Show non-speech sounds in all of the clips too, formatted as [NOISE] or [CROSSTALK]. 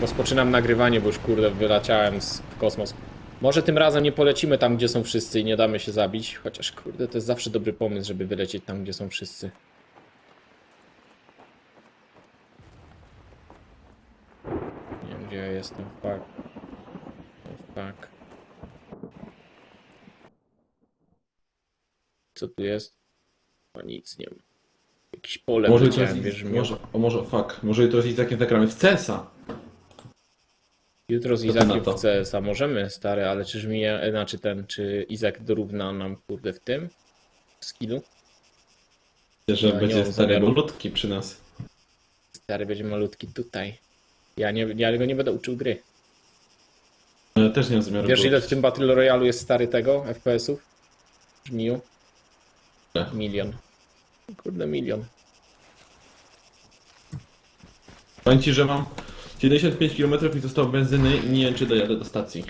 Rozpoczynam nagrywanie, bo już kurde wyleciałem w kosmos. Może tym razem nie polecimy tam, gdzie są wszyscy i nie damy się zabić, chociaż kurde, to jest zawsze dobry pomysł, żeby wylecieć tam, gdzie są wszyscy. Nie wiem, gdzie ja jestem. Fuck. Fuck. Co tu jest? O, nic nie ma. Jakieś pole Może jutro widziałem, z, wiesz, może, o może, fuck, może jutro z Izakiem zagramy w CESa. Jutro z ty na Izakiem to? w CS-a możemy, stary, ale czyż mi, znaczy ten, czy Izak dorówna nam, kurde, w tym? W skillu? Że No, nie będzie mam stary zamiaru. malutki przy nas. Stary będzie malutki tutaj. Ja, nie, ja go nie będę uczył gry. Ale też nie mam zamiaru Wiesz ile w tym Battle Royale jest stary tego, FPS-ów? Żmiju? Ile? Milion. Kurde, milion. Powiem ci, że mam 75 km i zostało benzyny i nie wiem czy dojadę do stacji.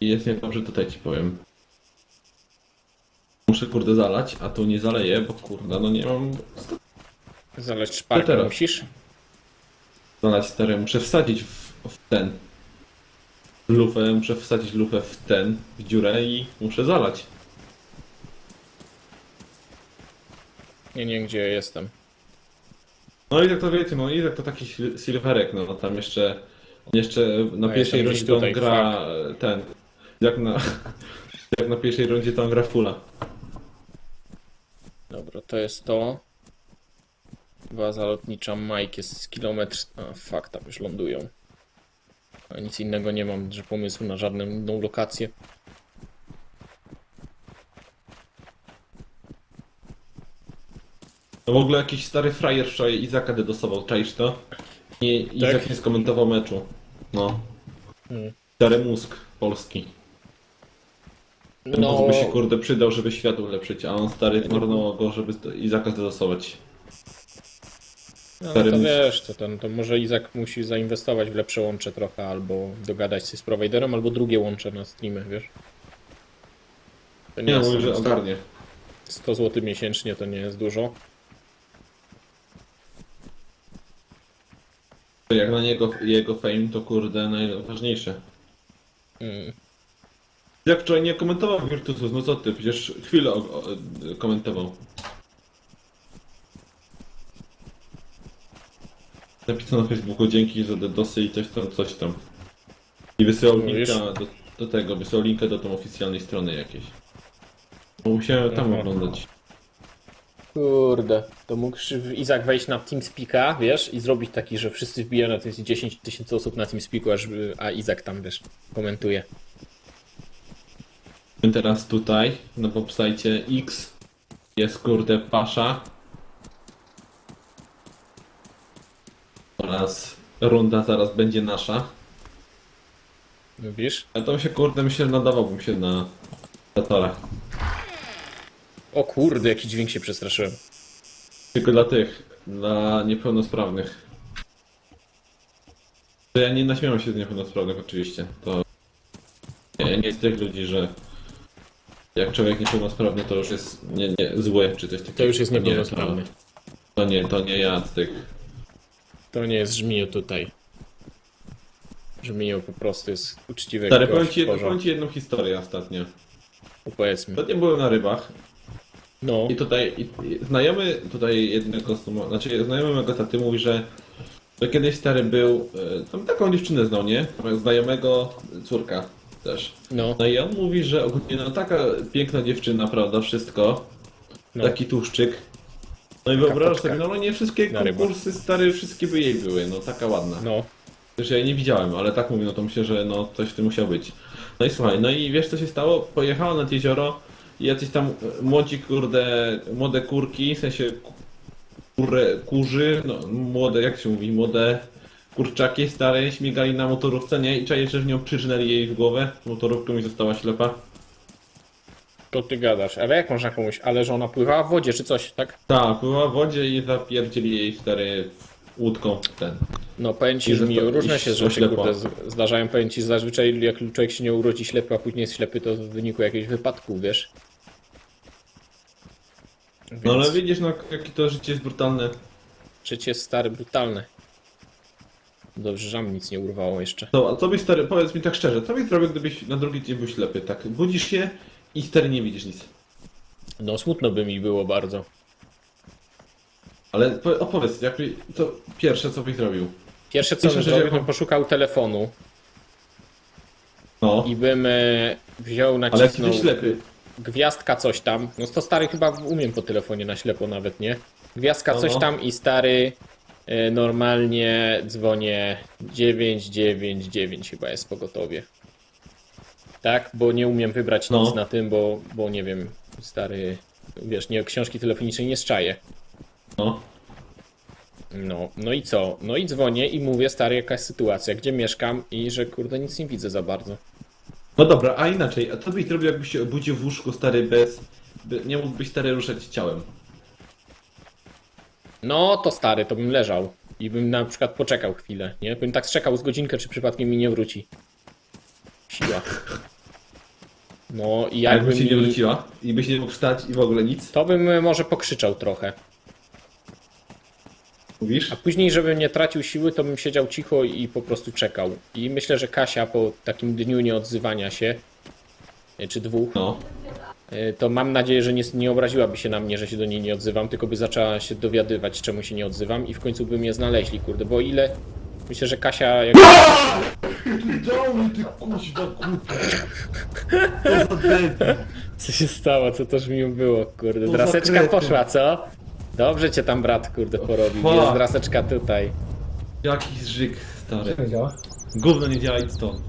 I jest niedobrze tutaj ci powiem. Muszę kurde zalać, a tu nie zaleję, bo kurde no nie mam Zależ szparkę teraz? musisz? zalać stary, muszę wsadzić w, w ten. W lufę, muszę wsadzić lufę w ten, w dziurę i muszę zalać. Nie, nie, gdzie ja jestem. No i tak to wiecie, no i tak to taki sil- silverek, no, no tam jeszcze, jeszcze na No, pierwszej jestem rundzie gdzieś on tutaj, gra e, ten, jak na, [LAUGHS] jak na pierwszej rundzie on gra fula. Dobra, to jest to. Baza lotnicza Mike jest z kilometr... A, fuck, tam już lądują. A nic innego nie mam, że pomysłu na żadną inną lokację. W ogóle jakiś stary frajer wczoraj Izaka dedosował, czaisz to? I Tak? Izak nie skomentował meczu. No. Hmm. Stary mózg polski. Ten No, mózg by się kurde przydał, żeby świat ulepszyć, a on stary marnował go, żeby st- Izaka zdedosować. no stary to wiesz, to, ten, to może Izak musi zainwestować w lepsze łącze trochę, albo dogadać się z prowajderem, albo drugie łącze na streamy, wiesz? To Nie, jest mówię, że 100 ogarnie. 100 zł miesięcznie to nie jest dużo. Jak na niego jego fame to kurde najważniejsze. Mm. Jak wczoraj nie komentował Virtusus, no co ty, przecież chwilę o, o, komentował. Napisał na Facebooku dzięki za DDoSy i coś tam, coś tam. I wysyłał No linka do, do tego, wysyłał linkę do tą oficjalnej strony jakiejś. Bo musiałem tam Aha. oglądać. Kurde, to mógł Izak wejść na TeamSpeaka, wiesz, i zrobić taki, że wszyscy wbijają na to jest 10 tysięcy osób na TeamSpeaku, aż, a Izak tam, wiesz, komentuje. My teraz tutaj, na popsajcie X, jest kurde Pasza. Oraz runda zaraz będzie nasza. Lubisz? Ale to się kurde myślę nadawałbym się na Zatora. O kurde, jaki dźwięk się przestraszyłem. Tylko dla tych, dla niepełnosprawnych. To ja nie naśmiałem się z niepełnosprawnych oczywiście. To nie, nie z tych ludzi, że jak człowiek niepełnosprawny to już jest nie, nie, zły czy coś takiego. To już jest nie, niepełnosprawny. To, nie, to nie ja z tych. To nie jest Żmiju tutaj. Żmiju po prostu jest uczciwy Stary, gość powiem ci, w porządku. powiem ci jedną historię ostatnio. Opowiedzmy. Ostatnio byłem na rybach No, i tutaj i, i znajomy tutaj jednego, z- znaczy znajomy mego taty mówi, że że kiedyś stary był, e, tam taką dziewczynę znał, nie? Znajomego córka też. no, No i on mówi, że ogólnie no taka piękna dziewczyna, prawda, wszystko, no. taki tłuszczyk. No i wyobrażasz sobie, no, no nie wszystkie Na rybach. konkursy stary, wszystkie by jej były, no taka ładna. No, Wiesz, ja jej nie widziałem, ale tak mówię, no to myślę, że no coś w tym musiał być. No i słuchaj, no i wiesz co się stało? Pojechała nad jezioro i jacyś tam e, młodzi, kurde, młode kurki, w sensie ku- kurę, kurzy, no młode, jak się mówi, młode kurczaki stare śmigali na motorówce, nie? I czaję, że w nią przyrznęli jej w głowę motorówką i została ślepa. to ty gadasz. Ale jak można komuś, ale że ona pływała w wodzie czy coś, tak? Tak, była w wodzie i zapierdzieli jej stary łódką w ten. No, powiem ci, że mi różne się rzeczy kurde, zdarzają. Powiem ci, zazwyczaj jak człowiek się nie urodzi ślepy, a później jest ślepy, to w wyniku jakiegoś wypadku, wiesz? No ale Więc- widzisz, no jakie to życie jest brutalne. Życie jest stare, brutalne. Dobrze, że nam nic nie urwało jeszcze. To, a co byś stary, powiedz mi tak szczerze, co byś zrobił, gdybyś na drugi dzień był ślepy? Tak, budzisz się i stary nie widzisz nic. No smutno by mi było bardzo. Ale po- opowiedz, jakby, to pierwsze co byś zrobił? Pierwsze co Myślę, bym że zrobił, poszukał telefonu No, i bym e, wziął, ale nacisnął jesteś ślepy. gwiazdka coś tam. No to stary chyba umiem po telefonie na ślepo nawet, nie? Gwiazdka No, coś no. tam i stary e, normalnie dzwonię 999 chyba jest pogotowie. Tak, bo nie umiem wybrać No. nic na tym, bo, bo nie wiem, stary, wiesz, nie książki telefonicznej nie strzaję. No. No, no i co? No i dzwonię i mówię, stary, jaka jest sytuacja, gdzie mieszkam i że kurde nic nie widzę za bardzo. No dobra, a inaczej, a co byś zrobił, jakbyś się obudził w łóżku stary bez... by- Nie mógłbyś stary ruszać ciałem? No to stary, to bym leżał i bym na przykład poczekał chwilę, nie? Bym tak czekał z godzinkę, czy przypadkiem mi nie wróci. Siła. No i A jakby jakby się nie mi... wróciła i byś nie mógł wstać i w ogóle nic? To bym e, może pokrzyczał trochę. Mówisz? A później, żeby nie tracił siły, to bym siedział cicho i po prostu czekał. I myślę, że Kasia po takim dniu nieodzywania się, e, czy dwóch, No. E, to mam nadzieję, że nie, nie obraziłaby się na mnie, że się do niej nie odzywam, tylko by zaczęła się dowiadywać, czemu się nie odzywam i w końcu by mnie znaleźli, kurde, bo ile... Myślę, że Kasia... Jak... Domy, ty kuźwa głupia! To [LAUGHS] za debil. Co się stało? Co też mi było, kurde? Draseczka poszła, co? Dobrze cię tam brat, kurde, porobił. fuck. Jest draseczka tutaj. Jaki zżyk, stary. Działa. Gówno nie działa, idź stąd.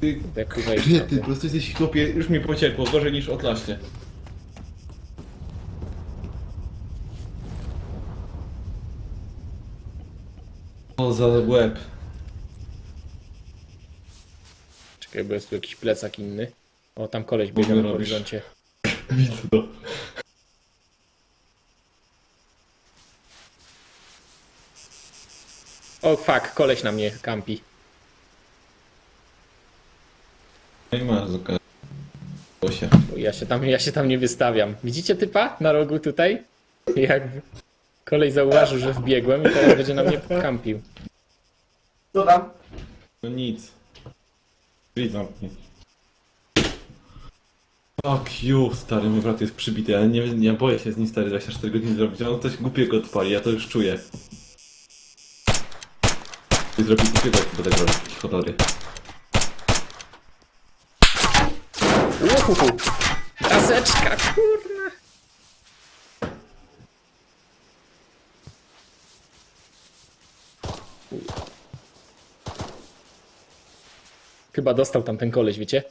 Ty, Jak tu wejść? ty, ty, po prostu jesteś chłopie, już mi pociekło, gorzej niż otlaśnie. O, za łeb. Czekaj, bo jest tu jakiś plecak inny. O, tam koleś biega Gówno na robisz. horyzoncie. [LAUGHS] Widzę to. O, fuck, koleś na mnie kampi. Zuka. Osia. Bo Ja się tam, ja się tam nie wystawiam. Widzicie typa na rogu tutaj? Jakby kolej zauważył, że wbiegłem i teraz będzie na mnie kampił. Co tam? No nic. Drzwi zamknij. Fuck you, stary, mój brat jest przybity, ale nie, nie boję się z nim stary 24 godziny zrobić, on coś głupiego odpali, ja to już czuję. I zrobi głupiego, jak będę robić, chodory. Uhuhu. Daseczka, kurna. Chyba dostał tam ten koleś, wiecie?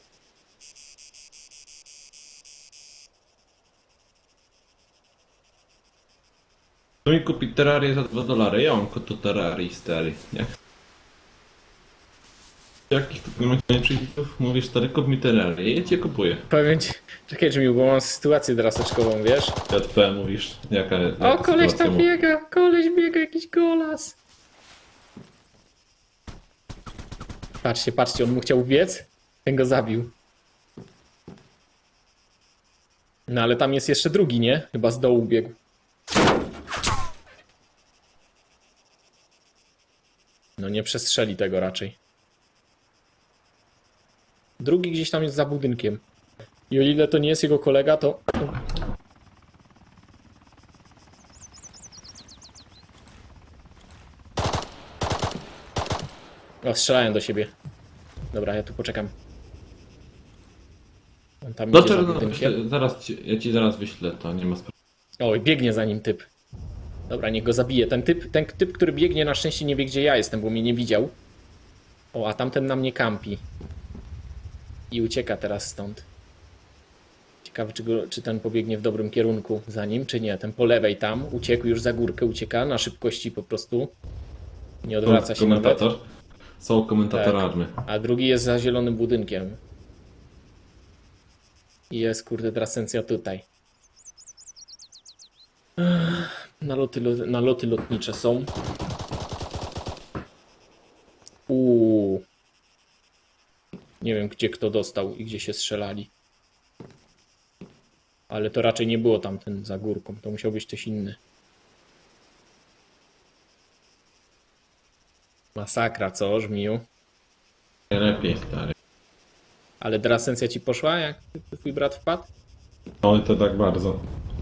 To mi kupi terrarię za 2 dolary, ja mam to terrarii, stary, nie? Mówisz, stary, kup mi terrarię, ja cię kupuję. Powiem ci, czekaj, Jimmy, bo mam sytuację draseczkową, wiesz? JP mówisz, jaka, jaka O, koleś sytuacja tam mu- biega, koleś biega, jakiś golas. Patrzcie, patrzcie, on mu chciał biec, ten go zabił. No ale tam jest jeszcze drugi, nie? Chyba z dołu biegł. No nie przestrzeli tego raczej. Drugi gdzieś tam jest za budynkiem. I o ile to nie jest jego kolega, to... O, strzelają do siebie. Dobra, ja tu poczekam. On tam No idzie to za no, budynkiem. zaraz ci, ja ci zaraz wyślę to, nie ma sprawy. Oj, biegnie za nim typ. Dobra, niech go zabije. Ten typ, ten typ, który biegnie, na szczęście nie wie, gdzie ja jestem, bo mnie nie widział. O, a tamten na mnie kampi. I ucieka teraz stąd. Ciekawe, czy, go, czy ten pobiegnie w dobrym kierunku za nim, czy nie. Ten po lewej tam uciekł już za górkę, ucieka na szybkości po prostu. Nie odwraca się nawet. komentator. Są komentatorami. A drugi jest za zielonym budynkiem. I jest, kurde, trasencja tutaj. Naloty, lo- naloty lotnicze są. Nie wiem, gdzie kto dostał i gdzie się strzelali. Ale to raczej nie było tamten za górką. To musiał być ktoś inny. Masakra, co, żmiu? Nie lepiej, stary. Ale drasencja ci poszła, jak twój brat wpadł? No, Oj, to tak bardzo.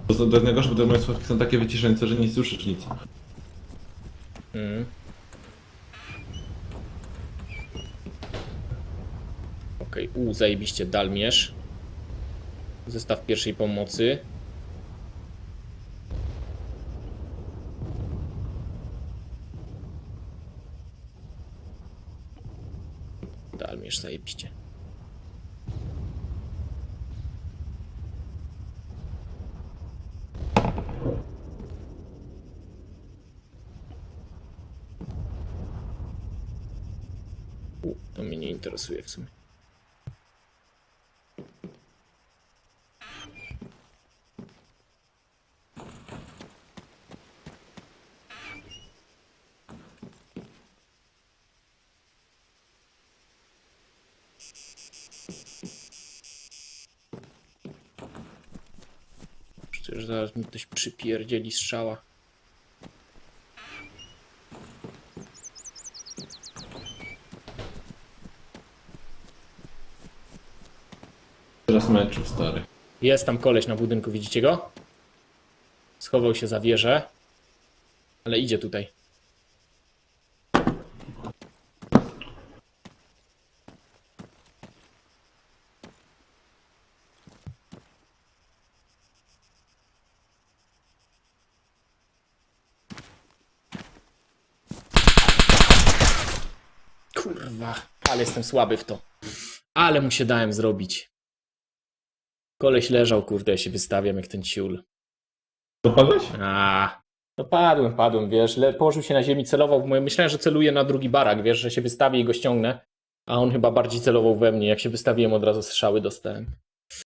To, to jest najgorsze, bo te moje słuchawki są takie wyciszające, że nie słyszysz nic. Mm. Okej, u, zajebiście, dalmierz. Zestaw pierwszej pomocy. Dalmierz, zajebiście. To mnie nie interesuje w sumie. Przecież zaraz mi ktoś przypierdzieli strzała. Teraz meczów, stary. Jest tam koleś na budynku, widzicie go? Schował się za wieżę. Ale idzie tutaj. Kurwa, ale jestem słaby w to. Ale mu się dałem zrobić. Koleś leżał, kurde, ja się wystawiam jak ten ciul. Dopadłeś? A, no padłem, padłem, wiesz, le, położył się na ziemi, celował myślałem, że celuje na drugi barak, wiesz, że się wystawię i go ściągnę, a on chyba bardziej celował we mnie, jak się wystawiłem, od razu strzały dostałem.